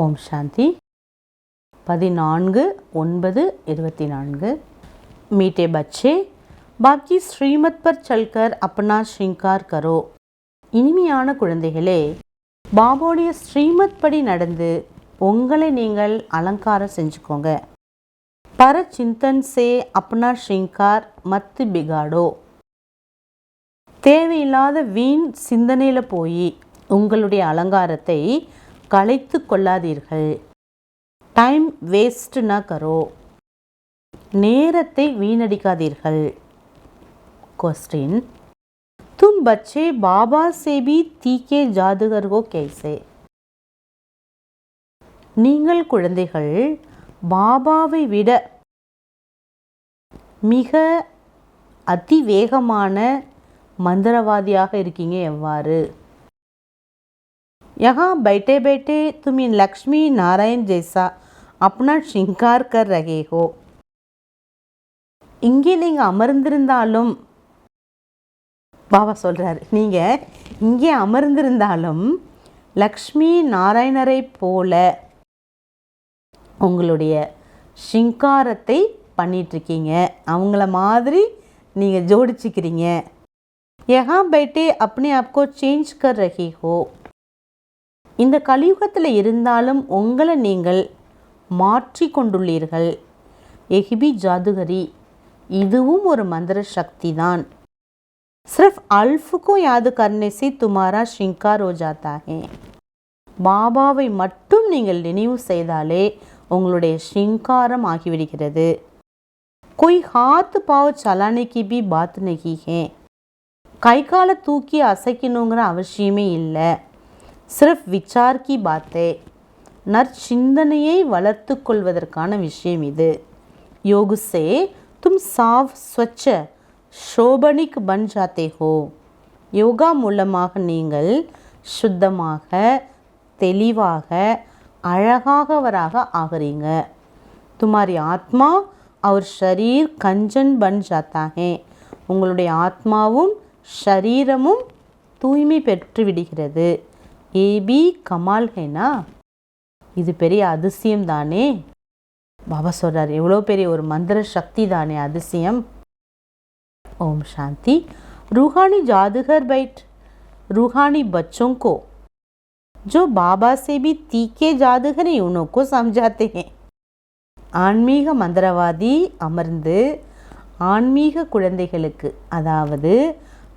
ஓம் சாந்தி. பதினான்கு ஒன்பது இருபத்தி நான்கு மீட்டே பச்சே. பாக்கி ஸ்ரீமத் பர் சல்கர் அப்பனா ஷிங்கார் கரோ. இனிமையான குழந்தைகளே பாபோடைய ஸ்ரீமத் படி நடந்து உங்களை நீங்கள் அலங்காரம் செஞ்சுக்கோங்க. பர சிந்தன் சே அப்னா ஷிங்கார் மத்து பிகாடோ. தேவையில்லாத வீண் சிந்தனையில் போய் உங்களுடைய அலங்காரத்தை களைத்து கொள்ளாதீர்கள் டைம் வேஸ்ட் ந கரோ நேரத்தை வீணடிக்காதீர்கள் क्वेश्चन तुम बच्चे बाबा से भी तीखे जादूगर हो कैसे நீங்கள் குழந்தைகள் பாபாவை விட மிக அதிவேகமான மந்திரவாதியாக இருக்கீங்க எவ்வாறு यहाँ बैठे बैठे तुम इन लक्ष्मी नारायण जैसा अपना श्रृंगार कर रहे हो இங்கே நீங்கள் அமர்ந்திருந்தாலும் பாபா சொல்கிறார் நீங்கள் இங்கே அமர்ந்திருந்தாலும் லக்ஷ்மி நாராயணரை போல உங்களுடைய ஷிங்காரத்தை பண்ணிகிட்ருக்கீங்க அவங்கள மாதிரி நீங்கள் ஜோடிச்சுக்கிறீங்க யஹா பைட்டே अपने आपको சேஞ்ச் கர் ரஹி ஹோ இந்த கலியுகத்தில் இருந்தாலும் உங்களை நீங்கள் மாற்றி கொண்டுள்ளீர்கள் எஹிபி ஜாதுகரி இதுவும் ஒரு மந்திர சக்தி தான் सिर्फ अल्फ को याद करने से तुम्हारा श्रृंगार हो जाता है பாபாவை மட்டும் நீங்கள் நினைவு செய்தாலே உங்களுடைய ஷிங்காரம் ஆகிவிடுகிறது कोई हाथ पाव चलाने की भी बात नहीं है கை காலை தூக்கி அசைக்கணுங்கிற அவசியமே இல்லை சிர்ஃப் விச்சார் கி பாத்தே. நற்சிந்தனையை வளர்த்து கொள்வதற்கான விஷயம் இது. யோகுசே தும் சாவ் ஸ்வச்ச ஷோபனிக் பன் ஜாத்தே ஹோ. யோகா மூலமாக நீங்கள் சுத்தமாக தெளிவாக அழகாகவராக ஆகிறீங்க. துமாரி ஆத்மா அவர் ஷரீர் கஞ்சன் பன் ஜாத்தா உங்களுடைய ஆத்மாவும் ஷரீரமும் தூய்மை பெற்று விடுகிறது. ஏபி கமால் ஹேனா இது பெரிய அதிசயம் தானே பாபா சொல்கிறார் எவ்வளோ பெரிய ஒரு மந்திர சக்தி தானே அதிசயம் ओम शांति रूहानी जादूगर बैठ रूहानी बच्चों को जो बाबा से भी तीखे जादूगर हैं उन्हों को समझाते हैं ஆன்மீக மந்திரவாதி அமர்ந்து ஆன்மீக குழந்தைகளுக்கு அதாவது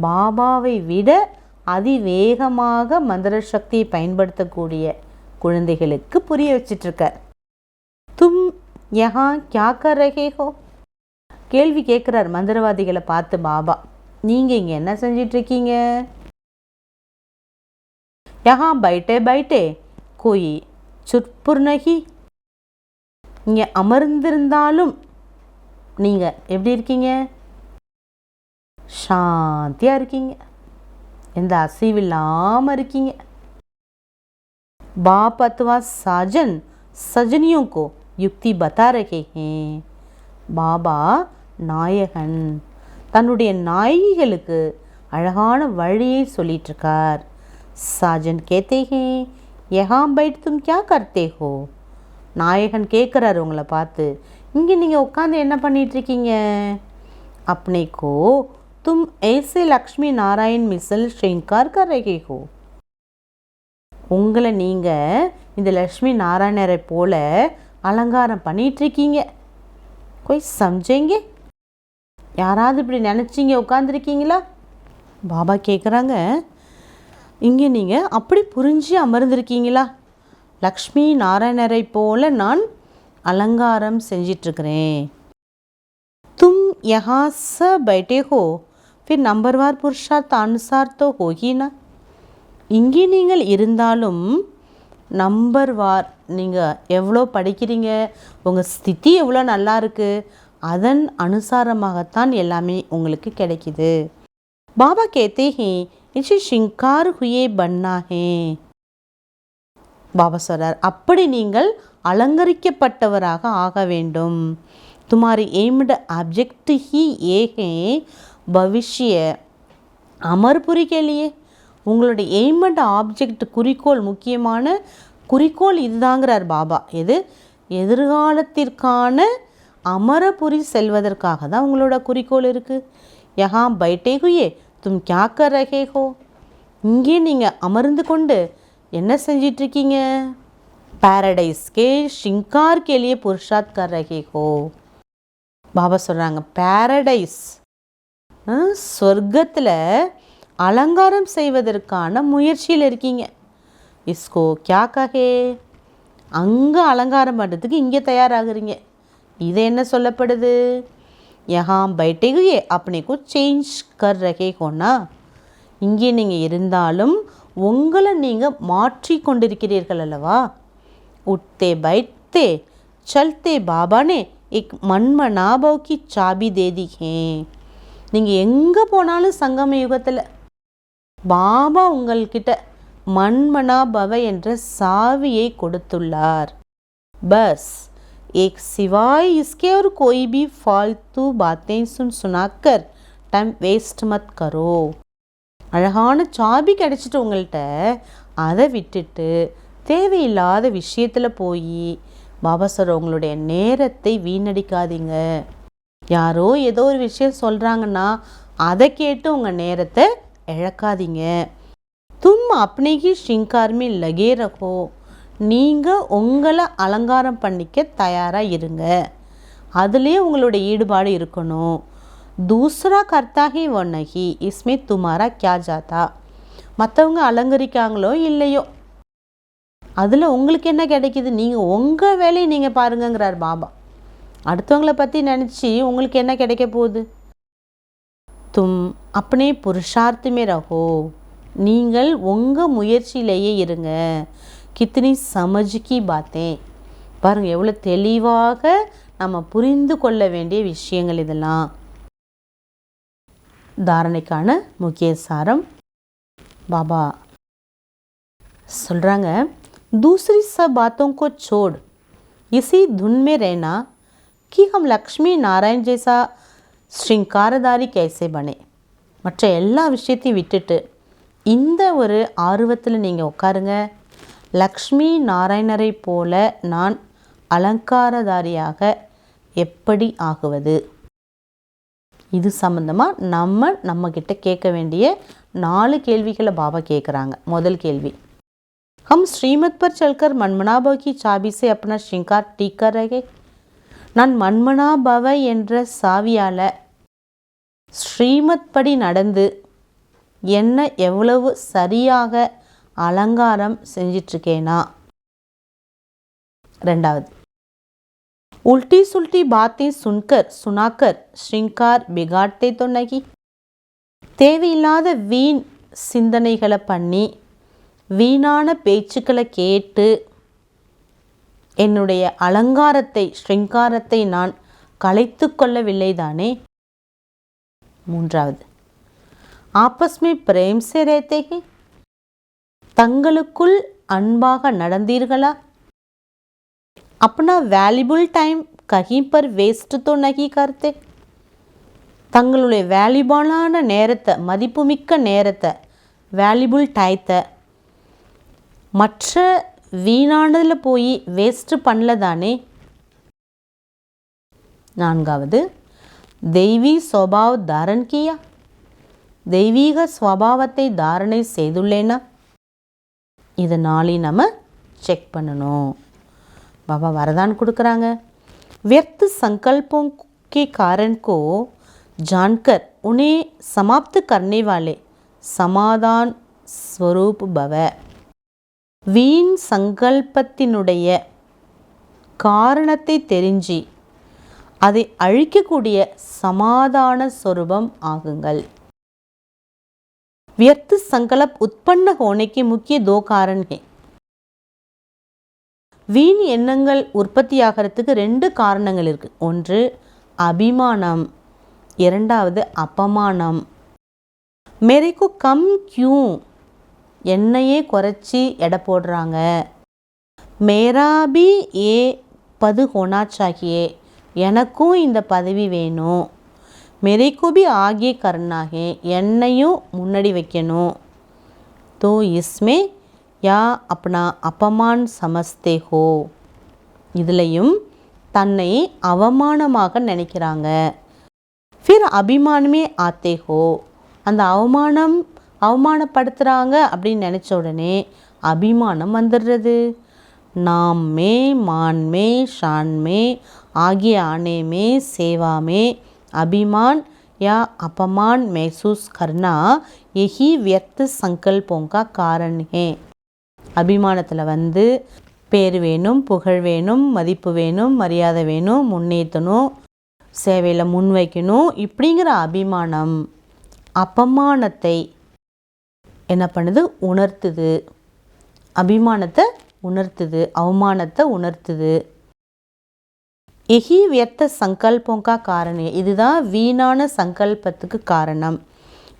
பாபாவை விட அதிவேகமாக மந்திர சக்தியை பயன்படுத்தக்கூடிய குழந்தைகளுக்கு புரிய வச்சிட்ருக்கார் தும் யஹா கியா கர் ஹோ? கேள்வி கேட்குறார் மந்திரவாதிகளை பார்த்து பாபா. நீங்கள் இங்கே என்ன செஞ்சிட்ருக்கீங்க யஹா பைட்டே பைட்டே கோயி சுற்புர்ணகி. இங்கே அமர்ந்திருந்தாலும் நீங்கள் எப்படி இருக்கீங்க? சாந்தியாக இருக்கீங்க. எந்த அசைவில்லாமல் இருக்கீங்க बाप अथवा साजन सजनियों को युक्ति बता रहे हैं பாபா நாயகன் தன்னுடைய நாயகிகளுக்கு அழகான வழியை சொல்லிட்டுருக்கார் சாஜன் கேத்தே ஹே யஹாம் பைட் தும் கியா கர்த்தே ஹோ நாயகன் கேட்குறாரு உங்களை பார்த்து இங்கே நீங்கள் உட்காந்து என்ன பண்ணிகிட்ருக்கீங்க अपने को तुम ऐसे लक्ष्मी नारायण मिसल श्रृंगार कर रहे हो உங்களை நீங்கள் இந்த லக்ஷ்மி நாராயணரை போல அலங்காரம் பண்ணிகிட்ருக்கீங்க கொய் சம்ஜேங்க யாராவது இப்படி நினச்சிங்க உட்காந்துருக்கீங்களா பாபா கேட்குறாங்க இங்கே நீங்கள் அப்படி புரிஞ்சு அமர்ந்திருக்கீங்களா லக்ஷ்மி நாராயணரை போல நான் அலங்காரம் செஞ்சிட்ருக்கிறேன் तुम यहाँ से बैठे हो फिर नंबरवार पुरुषार्थ अनुसार तो हो ही ना இங்கே நீங்கள் இருந்தாலும் நம்பர் வார் நீங்கள் எவ்வளோ படிக்கிறீங்க உங்கள் ஸ்திதி எவ்வளோ நல்லா இருக்குது அதன் அனுசாரமாகத்தான் எல்லாமே உங்களுக்கு கிடைக்குது பாபா கேத்தே ஹே இச்சு ஷிங்கார் ஹுயே பன்னா ஹே பாபா சொல்கிறார் அப்படி நீங்கள் அலங்கரிக்கப்பட்டவராக ஆக வேண்டும் तुम्हारी एम्ड ऑब्जेक्ट ही ये है பவிஷ்ய அமர் புரிக்கலையே உங்களுடைய எய்மெண்ட் ஆப்ஜெக்ட் குறிக்கோள் முக்கியமான குறிக்கோள் இதுதாங்கிறார் பாபா. எது? எதிர்காலத்திற்கான அமரபுரி செல்வதற்காக தான் உங்களோட குறிக்கோள் இருக்குது யகா பைட்டே குயே தும் கியாக்க ரகே ஹோ இங்கே நீங்கள் அமர்ந்து கொண்டு என்ன செஞ்சிட்ருக்கீங்க? பேரடைஸ் கே ஷிங்கார் கேலியே புருஷாத் கர் பாபா சொல்கிறாங்க பேரடைஸ் சொர்க்கத்தில் அலங்காரம் செய்வதற்கான முயற்சியில் இருக்கீங்க. இஸ்கோ கியா கஹே? அங்கே அலங்காரம் பண்ணுறதுக்கு இங்கே தயாராகிறீங்க. இது என்ன சொல்லப்படுது? யஹாம் பைட்டேகுயே அப்படிக்கு சேஞ்ச் கர் ரகே கோனா இங்கே நீங்கள் இருந்தாலும் உங்களை நீங்கள் மாற்றி கொண்டிருக்கிறீர்கள் அல்லவா? உட்தே பைத்தே சல்தே பாபானே இக் மண்ம நாபாவுக்கு சாபி தேதிகேன் நீங்கள் எங்கே போனாலும் சங்கம யுகத்தில் பாபா உங்கள்கிட்ட மண்மனாபவ என்ற சாவியை கொடுத்துள்ளார் பஸ் एक सिवाय इसके और कोई भी फालतू बातें सुन सुनाकर டைம் வேஸ்ட் மத் கரோ அழகான சாபி கிடச்சிட்டு உங்கள்கிட்ட அதை விட்டுட்டு தேவையில்லாத விஷயத்தில் போய் பாபா சார் உங்களுடைய நேரத்தை வீணடிக்காதீங்க யாரோ ஏதோ ஒரு விஷயம் சொல்கிறாங்கன்னா அதை கேட்டு உங்கள் நேரத்தை இழக்காதீங்க. தும் அப்னேகி ஷிங்கார்மி லகே ரகோ நீங்கள் உங்களை அலங்காரம் பண்ணிக்க தயாராக இருங்க. அதுலேயே உங்களுடைய ஈடுபாடு இருக்கணும். தூசரா கர்த்தாகி ஒன்னகி இஸ்மே துமாரா கியா ஜாத்தா. மற்றவங்க அலங்கரிக்காங்களோ இல்லையோ? அதில் உங்களுக்கு என்ன கிடைக்கிது? நீங்கள் உங்கள் வேலையை நீங்கள் பாருங்கங்கிறார் பாபா. அடுத்தவங்களை பற்றி நினச்சி உங்களுக்கு என்ன கிடைக்க போகுது தும் அப்பனே புருஷார்த்தமே ரகோ நீங்கள் உங்கள் முயற்சியிலேயே இருங்க கித்தனி சமஜ்கி பார்த்தேன் பாருங்கள் எவ்வளோ தெளிவாக நம்ம புரிந்து கொள்ள வேண்டிய விஷயங்கள் இதெல்லாம் தாரணைக்கான முக்கிய சாரம் பாபா சொல்கிறாங்க दूसरी सब बातों को छोड़ इसी धुन में रहना कि हम लक्ष्मी नारायण जैसा ஸ்ருங்காரதாரி कैसे बने மற்ற எல்லா விஷயத்தையும் விட்டுட்டு இந்த ஒரு ஆர்வத்தில் நீங்கள் உட்காருங்க லக்ஷ்மி நாராயணரை போல நான் அலங்காரதாரியாக எப்படி ஆகுவது இது சம்மந்தமாக நம்ம நம்மக்கிட்ட கேட்க வேண்டிய நாலு கேள்விகளை பாபா கேட்குறாங்க முதல் கேள்வி हम श्रीमत पर चलकर மன்மனாபவ की चाबी से अपना श्रृंगार ठीक कर रहे நான் மன்மனாபவ என்ற சாவியால் ஸ்ரீமத் படி நடந்து என்ன எவ்வளவு சரியாக அலங்காரம் செஞ்சிட்ருக்கேனா ரெண்டாவது उल्टी सुल्टी बातें सुनकर सुनाकर श्रृंगार बिगाड़ते तो नहीं தேவையில்லாத வீண் சிந்தனைகளை பண்ணி வீணான பேச்சுக்களை கேட்டு என்னுடைய அலங்காரத்தை ஸ்ருங்காரத்தை நான் கலைத்து கொள்ளவில்லை தானே மூன்றாவது ஆபஸ்மி மே பிரேம் சே தங்களுக்குள் அன்பாக நடந்தீர்களா? அப்பனா வேல்யூபிள் டைம் கहीं पर வேஸ்ட் தோ நகி கருத்தே? தங்களுடைய வேல்யூபாலான நேரத்தை மதிப்புமிக்க நேரத்தை வேல்யூபிள் டைத்தை மற்ற வீணானதில் போய் வேஸ்ட்டு பண்ணல தானே நான்காவது தெய்வீ ஸ்வபாவ் தாரன் கியா தெய்வீக ஸ்வபாவத்தை தாரணை செய்துள்ளேனா இதை நாளை நம்ம செக் பண்ணணும் பாபா வரதான் கொடுக்குறாங்க व्यर्थ संकल्पों के कारण को जानकर उन्हें समाप्त करने वाले समाधान स्वरूप भव வீண் சங்கல்பத்தினுடைய காரணத்தை தெரிஞ்சு அதை அழிக்கக்கூடிய சமாதான சொரூபம் ஆகுங்கள் व्यर्थ संकल्प उत्पन्न होने के मुख्य दो कारण हैं வீண் எண்ணங்கள் உற்பத்தியாகிறதுக்கு ரெண்டு காரணங்கள் இருக்குது ஒன்று அபிமானம் இரண்டாவது அப்பமானம் மேரைக்கு கம் கியூ என்னையே குறைச்சி எடை போடுறாங்க. மேரா பி ஏ பது ஹோனாச்சாகியே எனக்கும் இந்த பதவி வேணும். மெரிகுபி பி ஆகிய கருணாகே என்னையும் முன்னாடி வைக்கணும். தோ இஸ்மே யா அப்பனா அப்பமான் சமஸ்தே ஹோ. இதுலேயும் தன்னை அவமானமாக நினைக்கிறாங்க. ஃபிர் அபிமானமே ஆத்தே ஹோ. அந்த அவமானம் அவமானப்படுத்துகிறாங்க அப்படின்னு நினச்ச உடனே அபிமானம் வந்துடுறது நாம் மே मान में शान में आगे आने में सेवा में अभिमान या अपमान महसूस करना यही व्यर्थ संकल्पों का कारण है அபிமானத்தில் வந்து பேர் வேணும் புகழ் வேணும் மதிப்பு வேணும் மரியாதை வேணும் முன்னேற்றணும் சேவையில் முன்வைக்கணும் இப்படிங்கிற அபிமானம் அப்பமானத்தை என்ன பண்ணுது? உணர்த்துது. அபிமானத்தை உணர்த்துது. அவமானத்தை உணர்த்துது. எஹி வியர்த்த சங்கல்போங்கா காரணம் இதுதான் வீணான சங்கல்பத்துக்கு காரணம்.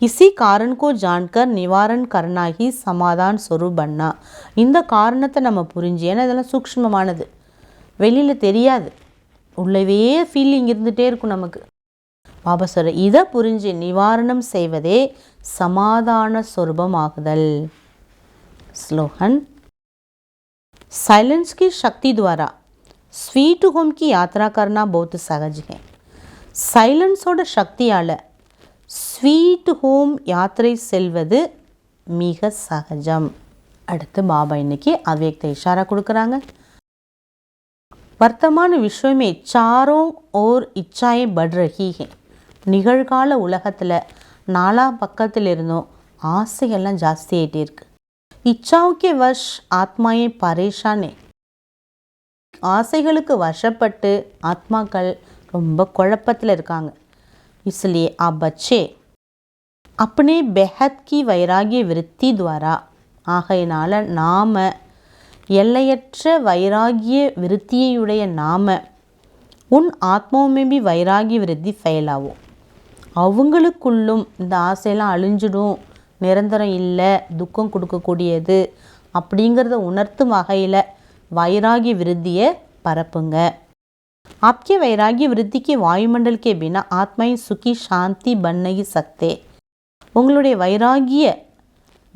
இசி காரன் கோ ஜான்கர் நிவாரண் கர்ணாகி சமாதான் சொரூபண்ணா. இந்த காரணத்தை நம்ம புரிஞ்சு ஏன்னா இதெல்லாம் சூக்ஷ்மமானது. வெளியில் தெரியாது. உள்ளவே ஃபீலிங் இருந்துகிட்டே இருக்கும் நமக்கு. பாபா சொல்ற இதை புரிஞ்சு நிவாரணம் செய்வதே சமாதான சொரூபம் ஆகுதல் ஸ்லோகன் साइलेंस की शक्ति द्वारा ஸ்வீட் ஹோம் கி யாத்ரா கர்னா बहुत सहज है சைலன்ஸோட சக்தியால் ஸ்வீட் ஹோம் யாத்திரை செல்வது மிக சகஜம் அடுத்து பாபா இன்னைக்கு அவ்யக்த இஷாரா கொடுக்குறாங்க வர்த்தமான விஸ்வமே சாரோ ஓர் இச்சாயை பட் ரஹி ஹே நிகழ்கால உலகத்தில் நாலா பக்கத்தில் இருந்தும் ஆசைகள்லாம் ஜாஸ்தி ஆகிட்டே இருக்கு இச்சாவுக்கே வஷ் ஆத்மாயே பரேஷானே ஆசைகளுக்கு வசப்பட்டு ஆத்மாக்கள் ரொம்ப குழப்பத்தில் இருக்காங்க इसलिए आप बच्चे अपने बेहद की வைராகிய விருத்தி துவாரா ஆகையினால நாம எல்லையற்ற வைராகிய விருத்தியுடைய நாம உன் ஆத்மாவுமே பி வைராகிய விருத்தி ஃபெயிலாகும் அவங்களுக்குள்ளும் இந்த ஆசையெல்லாம் அழிஞ்சிடும் நிரந்தரம் இல்லை துக்கம் கொடுக்கக்கூடியது அப்படிங்கிறத உணர்த்தும் வகையில் வைராகிய விருத்தியை பரப்புங்க आपके वैराग्य वृद्धि के वायुमंडल के बिना आत्माएं सुखी शांति बन नहीं सकते உங்களுடைய வைராகிய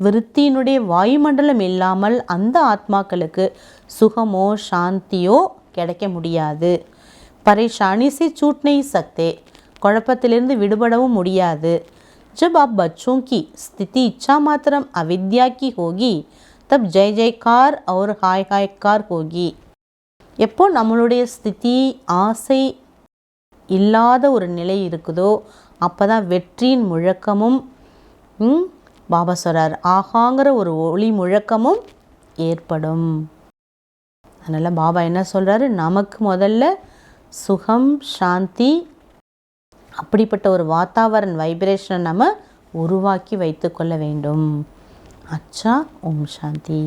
விருத்தியினுடைய வாயுமண்டலம் இல்லாமல் அந்த ஆத்மாக்களுக்கு சுகமோ சாந்தியோ கிடைக்க முடியாது பரேஷானி से छूट नहीं सकते குழப்பத்திலிருந்து விடுபடவும் முடியாது जब आप बच्चों की स्थिति इच्छा मात्रम अविद्या की होगी तब जय जयकार और हाय हायकार होगी எப்போ நம்மளுடைய ஸ்திதி ஆசை இல்லாத ஒரு நிலை இருக்குதோ அப்போ தான் வெற்றியின் முழக்கமும் ம், பாபா சொல்கிறார் ஆகாங்கிற ஒரு ஒளி முழக்கமும் ஏற்படும் அதனால் பாபா என்ன சொல்கிறாரு நமக்கு முதல்ல சுகம் சாந்தி அப்படிப்பட்ட ஒரு வாத்தாவரன் வைப்ரேஷனை நம்ம உருவாக்கி வைத்துக்கொள்ள வேண்டும். அச்சா ஓம் சாந்தி.